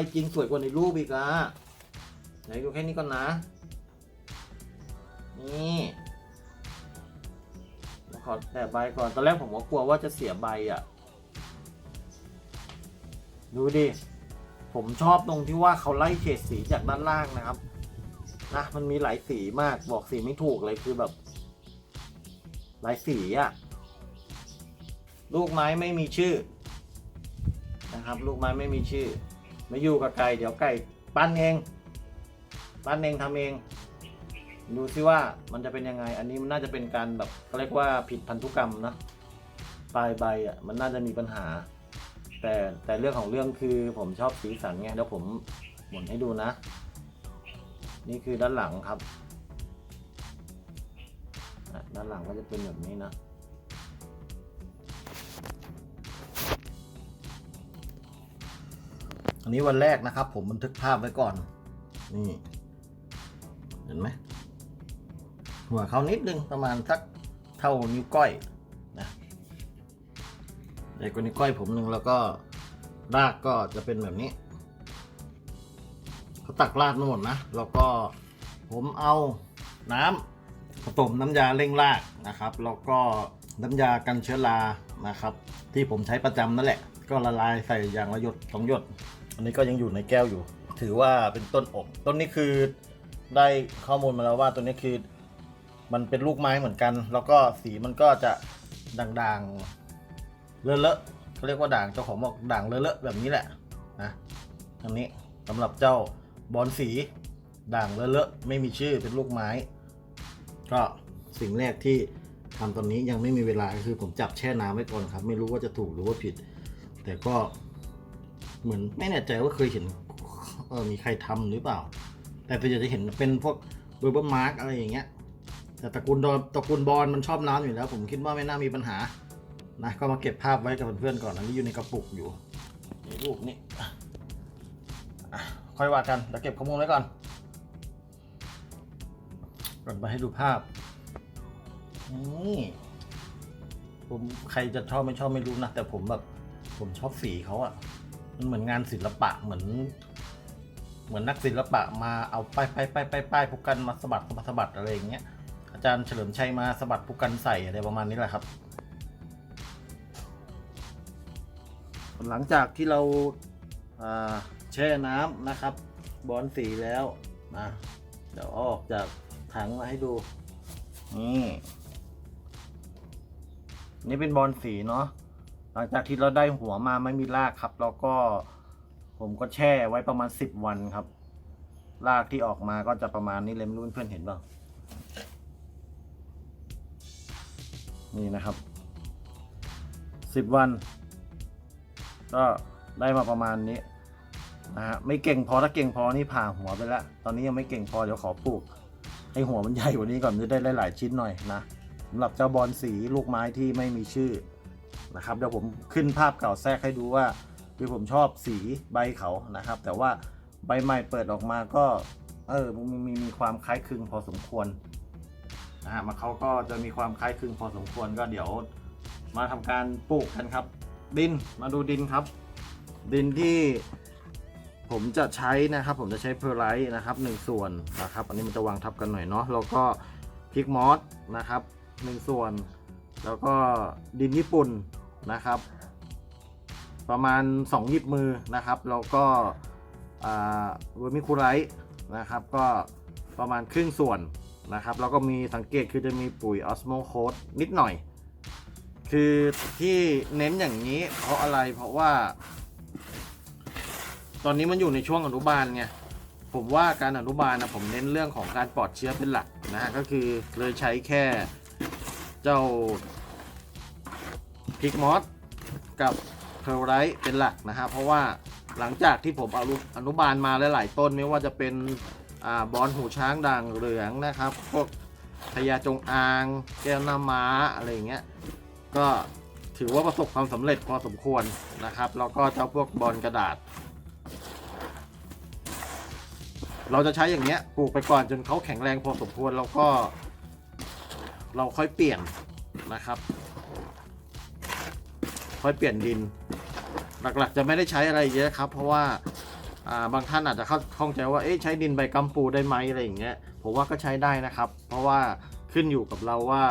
ใบจริงสวยกว่าในรูปอีกอะไหนดูแค่นี้ก่อนนะ นี่ขอแต่ใบก่อน ตอนแรกผมก็กลัวว่าจะเสียใบอะดูดิ ผมชอบตรงที่ว่าเขาไล่เฉดสีจากด้านล่างนะครับ นะ มันมีหลายสีมาก บอกสีไม่ถูกเลยคือแบบ หลายสีอะลูกไม้ไม่มีชื่อนะครับ ลูกไม้ไม่มีชื่อ ไม่อยู่กับไก่เดี๋ยวไก่ปั้นเองปั้นเองทำเอง ดูซิว่ามันจะเป็นยังไง อันนี้มันน่าจะเป็นการแบบเขาเรียกว่าผิดพันธุกรรมนะปลายใบอะมันน่าจะมีปัญหา แต่แต่เรื่องของเรื่องคือผมชอบสีสันไงเดี๋ยวผมหมุนให้ดูนะ นี่คือด้านหลังครับ ด้านหลังก็จะเป็นแบบนี้นะ นนี้วันแรกนะครับ ผมบันทึกภาพไว้ก่อน นี่ เห็นไหมหัวเขานิดนึงประมาณสักเท่านิ้วก้อยนะใหญ่กว่านิ้วก้อยผมหนึ่งแล้วก็รากก็จะเป็นแบบนี้เขาตักราดมาหมดนะ แล้วก็ผมเอาน้ำผสมน้ำยาเร่งรากนะครับ แล้วก็น้ำยากันเชื้อรานะครับ ที่ผมใช้ประจำนั่นแหละ ก็ละลายใส่อย่างละหยดสองหยด อันนี้ก็ยังอยู่ในแก้วอยู่ ถือว่าเป็นต้นอกต้นนี้คือได้ข้อมูลมาแล้วว่าตัวนี้คือ มันเป็นลูกไม้เหมือนกัน แล้วก็สีมันก็จะด่างๆ เลอะๆเขาเรียกว่าด่างเจ้าของบอกด่างเลอะๆแบบนี้แหละนะอันนี้สำหรับเจ้าบอลสีด่างเลอะๆไม่มีชื่อเป็นลูกไม้ ก็สิ่งแรกที่ทำตอนนี้ยังไม่มีเวลาคือผมจับแช่น้ำไว้ก่อนครับ ไม่รู้ว่าจะถูกหรือว่าผิด แต่ก็ เหมือนไม่แน่ใจว่าเคยเห็นเออมีใครทำหรือเปล่า แต่ตัวใหญ่จะเห็นเป็นพวกเบอร์เบอร์มาร์กอะไรอย่างเงี้ย แต่ตระกูลตระกูลบอลมันชอบน้ำอยู่แล้ว ผมคิดว่าไม่น่ามีปัญหานะก็มาเก็บภาพไว้กับเพื่อนๆก่อนอันนี้อยู่ในกระปุกอยู่ในรูปนี้อะค่อยว่ากันเดี๋ยวเก็บข้อมูลไว้ก่อนก่อนไปให้ดูภาพนี่ผมใครจะชอบไม่ชอบไม่รู้นะแต่ผมแบบผมชอบสีเขาอะ มันเหมือนงานศิลปะเหมือน เหมือนนักศิลปะมาเอาป้ายป้ายป้ายป้ายป้ายผู้กันมาสะบัดสะบัดอะไรอย่างเงี้ยอาจารย์เฉลิมชัยมาสะบัดผู้กันใส่อะไรประมาณนี้แหละครับ หลังจากที่เราแช่น้ำนะครับ บอลสีแล้วนะเดี๋ยวอออกจากถังมาให้ดูนี่นี่เป็นบอลสีเนาะ หลังจากที่เราได้หัวมาไม่มีรากครับ แล้วก็ผมก็แช่ไว้ประมาณสิบวันครับ รากที่ออกมาก็จะประมาณนี้เลยไม่รู้เพื่อนเห็นเปล่านี่นะครับสิบวัน ก็ได้มาประมาณนี้นะฮะไม่เก่งพอถ้าเก่งพอนี่ผ่าหัวไปแล้ว ตอนนี้ยังไม่เก่งพอเดี๋ยวขอปลูก ให้หัวมันใหญ่กว่านี้ก่อนจะได้หลายๆชิ้นหน่อยนะสำหรับเจ้าบอลสีลูกไม้ที่ไม่มีชื่อ นะครับเดี๋ยวผมขึ้นภาพเก่าแทรกให้ดูว่าคือผมชอบสีใบเขานะครับ แต่ว่าใบใหม่เปิดออกมาก็เออมันมีมีความคล้ายคลึงพอสมควรนะฮะมันเขาก็จะมีความคล้ายคลึงพอสมควรก็เดี๋ยวมาทำการปลูกกันครับ ดินมาดูดินครับ ดินที่ผมจะใช้นะครับ ผมจะใช้เพอร์ไลท์นะครับหนึ่งส่วนนะครับ อันนี้มันจะวางทับกันหน่อยเนาะแล้วก็พริกมอสนะครับหนึ่งส่วน แล้วก็ดินญี่ปุ่น นะครับ ประมาณ 2 หยิบมือนะครับ แล้วก็เวอร์มิคูไรต์นะครับ ก็ประมาณครึ่งส่วนนะครับ แล้วก็มีสังเกตคือจะมีปุ๋ยออสโมโคดนิดหน่อย คือที่เน้นอย่างนี้เพราะอะไรเพราะว่า ตอนนี้มันอยู่ในช่วงอนุบาลไงผมว่าการอนุบาลนะผมเน้นเรื่องของการปลอดเชื้อเป็นหลักนะฮะก็คือเลยใช้แค่เจ้า พิกมอสกับเพลไรท์เป็นหลักนะฮะเพราะว่าหลังจากที่ผมเอาอนุบาลมาหลาย ๆ ต้นไม่ว่าจะเป็นอบอลหูช้างด่างเหลืองนะครับพวกพญาจงอาง แก้วหน้าม้าอะไรอย่างเงี้ยก็ถือว่าประสบความสำเร็จพอสมควรนะครับแล้วก็เจ้าพวกบอลกระดาษ เราจะใช้อย่างเงี้ยปลูกไปก่อนจนเขาแข็งแรงพอสมควรแล้วก็ เราค่อยเปลี่ยนนะครับ ค่อยเปลี่ยนดิน หลักๆ จะไม่ได้ใช้อะไรเยอะครับ เพราะว่าบางท่านอาจจะเข้าข้องใจว่าเอ๊ะใช้ดินใบกัมปูได้ไหมอะไรอย่างเงี้ยผมว่าก็ใช้ได้นะครับ เพราะว่าขึ้นอยู่กับเราว่า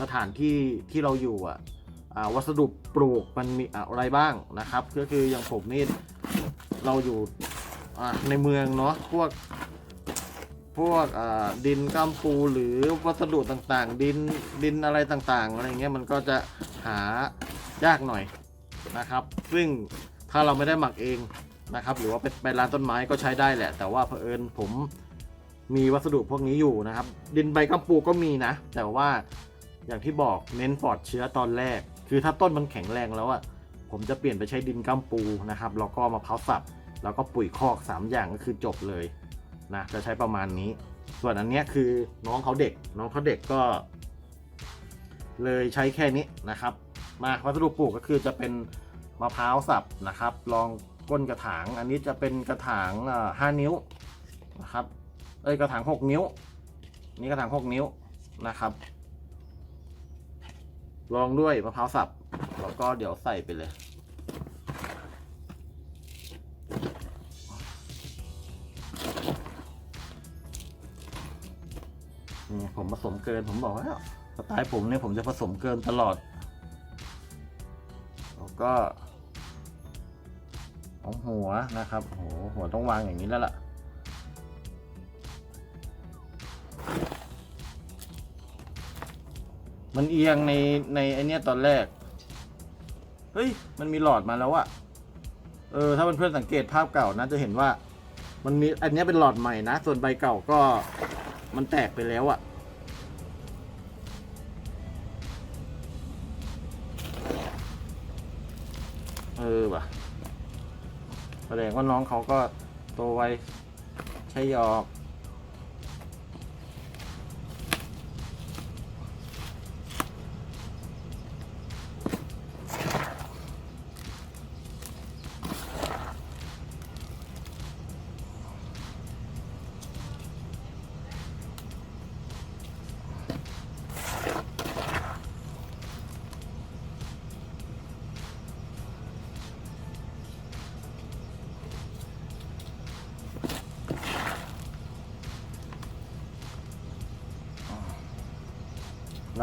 สถานที่ที่เราอยู่อะอ่าวัสดุปลูกมันมีอะไรบ้างนะครับ ก็คืออย่างผมนี่เราอยู่ในเมืองเนาะพวกพวกดินกัมปูหรือวัสดุต่างๆ ดินดินอะไรต่างๆอะไรเงี้ยมันก็จะหา ยากหน่อยนะครับ ซึ่งถ้าเราไม่ได้หมักเองนะครับ หรือว่าไปไปร้านต้นไม้ก็ใช้ได้แหละ แต่ว่าเผอิญผมมีวัสดุพวกนี้อยู่นะครับ ดินใบกัมปูก็มีนะ แต่ว่าอย่างที่บอกเน้นปลอดเชื้อตอนแรก คือถ้าต้นมันแข็งแรงแล้วอะผมจะเปลี่ยนไปใช้ดินกัมปูนะครับแล้วก็มะพร้าวสับแล้วก็ปุ๋ยคอกสามอย่างก็คือจบเลยนะจะใช้ประมาณนี้ ส่วนอันนี้คือน้องเขาเด็ก น้องเขาเด็กก็ เลยใช้แค่นี้นะครับ มาวัสดุปลูกก็คือจะเป็นมะพร้าวสับนะครับรองก้นกระถาง อันนี้จะเป็นกระถางห้านิ้วนะครับเอ้ยกระถางหกนิ้ว นี่กระถางหกนิ้วนะครับรองด้วยมะพร้าวสับแล้วก็เดี๋ยวใส่ไปเลยนี่ผมผสมเกินผมบอกแล้วสไตล์ผมเนี่ยผมจะผสมเกินตลอด ก็ของหัวนะครับโหหัวต้องวางอย่างนี้แล้วล่ะ มันเอียงในในไอเนี้ยตอนแรก เฮ้ย มันมีหลอดมาแล้วอะเออ ถ้าเพื่อนๆสังเกตภาพเก่านะจะเห็นว่า มันมีอันเนี้ยเป็นหลอดใหม่นะ ส่วนใบเก่าก็มันแตกไปแล้วอะ แสดงว่าน้องเขาก็โตไวใช่หยอก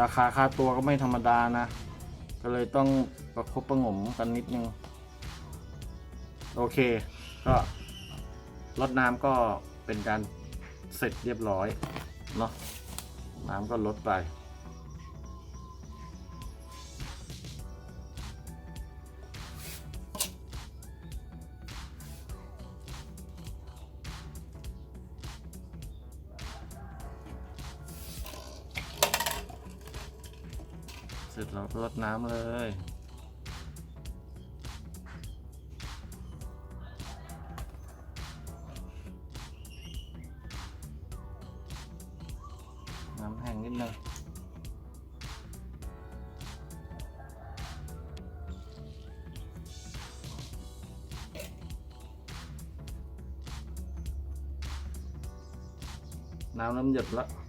ราคาค่าตัวก็ไม่ธรรมดานะ ก็เลยต้องประคบประงมกันนิดนึง โอเค ก็ลดน้ำก็เป็นการเสร็จเรียบร้อยเนาะน้ำก็ลดไป ร็จแล้วรดน้ำเลย น้ำแห้งนิดนึงน้ำเริ่มหยดล้ว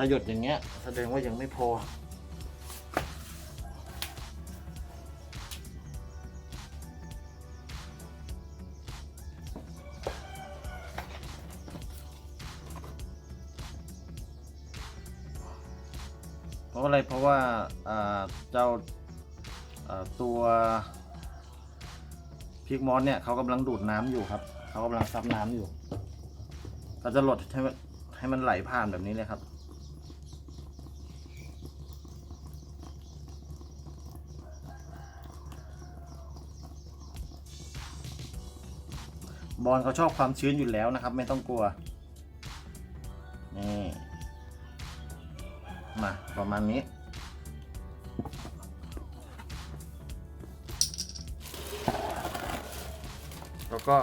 ถ้าหยดอย่างเงี้ย แสดงว่ายังไม่พอ เพราะอะไรเพราะว่าเจ้าอ่าตัวพริกมอสเนี่ยเขากำลังดูดน้ำอยู่ครับ เขากำลังซับน้ำอยู่ เราจะหลดให้มันให้มันไหลผ่านแบบนี้เลยครับ อลเขาชอบความชื้นอยู่แล้วนะครับ ไม่ต้องกลัว นี่มาประมาณนี้ แล้วก็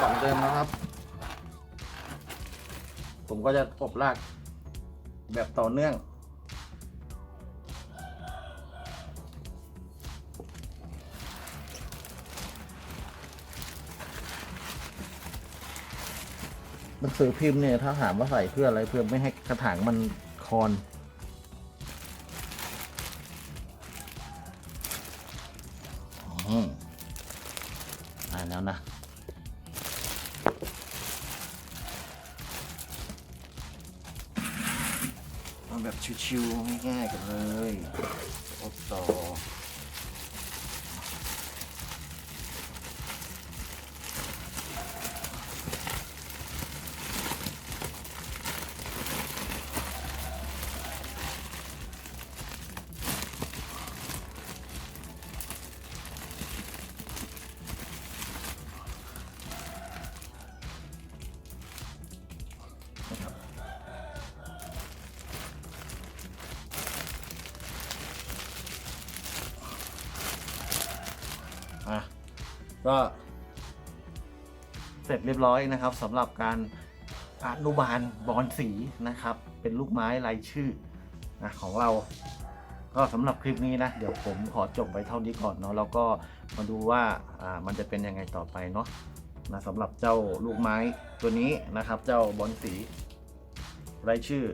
กล่องเดิมนะครับ ผมก็จะอบรากแบบต่อเนื่อง งสือพิมพ์เนี่ยถ้าถามว่าใส่เพื่ออะไรเพื่อไม่ให้กระถางมันคอน อืมอ่านแล้วนะเอาแบบชิวๆง่ายๆกันเลยอบต่ อะก็เสร็จเรียบร้อยนะครับสำหรับการอนุบาลบอลสีนะครับ เป็นลูกไม้ลายชื่อนะของเรา ก็สำหรับคลิปนี้นะ เดี๋ยวผมขอจบไว้เท่านี้ก่อนเนาะแล้วก็มาดูว่าอ่ามันจะเป็นยังไงต่อไปเนาะนะสำหรับเจ้าลูกไม้ตัวนี้นะครับ เจ้าบอลสีรายชื่อ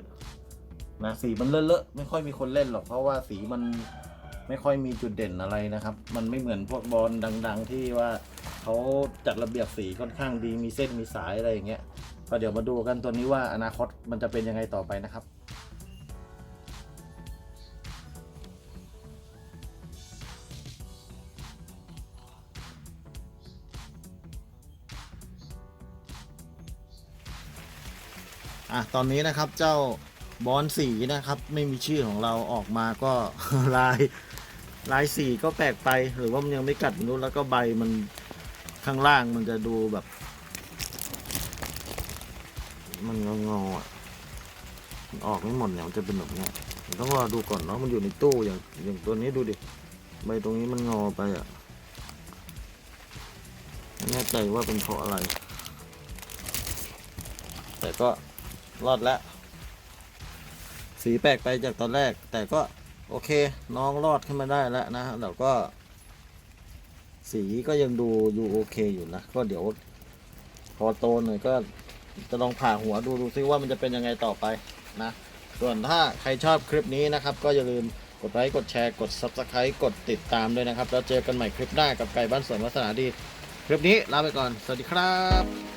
นะสีมันเลอะๆไม่ค่อยมีคนเล่นหรอกเพราะว่าสีมัน ไม่ค่อยมีจุดเด่นอะไรนะครับ มันไม่เหมือนพวกบอลดัง ๆ ที่ว่าเขาจัดระเบียบสีค่อนข้างดีมีเส้นมีสายอะไรอย่างเงี้ยก็เดี๋ยวมาดูกันตัวนี้ว่าอนาคตมันจะเป็นยังไงต่อไปนะครับอะตอนนี้นะครับเจ้าบอลสีนะครับ ไม่มีชื่อของเราออกมาก็ลาย ลายสีก็แปลกไปหรือว่ามันยังไม่กัดนู้นแล้วก็ใบมันข้างล่างมันจะดูแบบ มันงองอๆอะมันออกไม่หมดเนี่ยมันจะเป็นแบบเนี้ยต้องรอดูก่อนเนาะมันอยู่ในตู้อย่างอย่างตัวนี้ดูดิใบตรงนี้มันงอไปอะไม่แน่ใจว่าเป็นเพราะอะไร แต่ก็รอดแล้ว สีแปลกไปจากตอนแรก แต่ก็ โอเค น้องรอดขึ้นมาได้แล้วนะแล้วก็ สีก็ยังดูอยู่โอเคอยู่นะ ก็เดี๋ยว พอโตหน่อยก็จะลองผ่าหัวดูดูซิว่ามันจะเป็นยังไงต่อไปนะ ส่วนถ้าใครชอบคลิปนี้นะครับ ก็อย่าลืมกดไลค์กดแชร์กด Subscribe กดติดตามด้วยนะครับ แล้วเจอกันใหม่คลิปหน้ากับไก่บ้านสวนวัฒนาดี คลิปนี้ลาไปก่อน สวัสดีครับ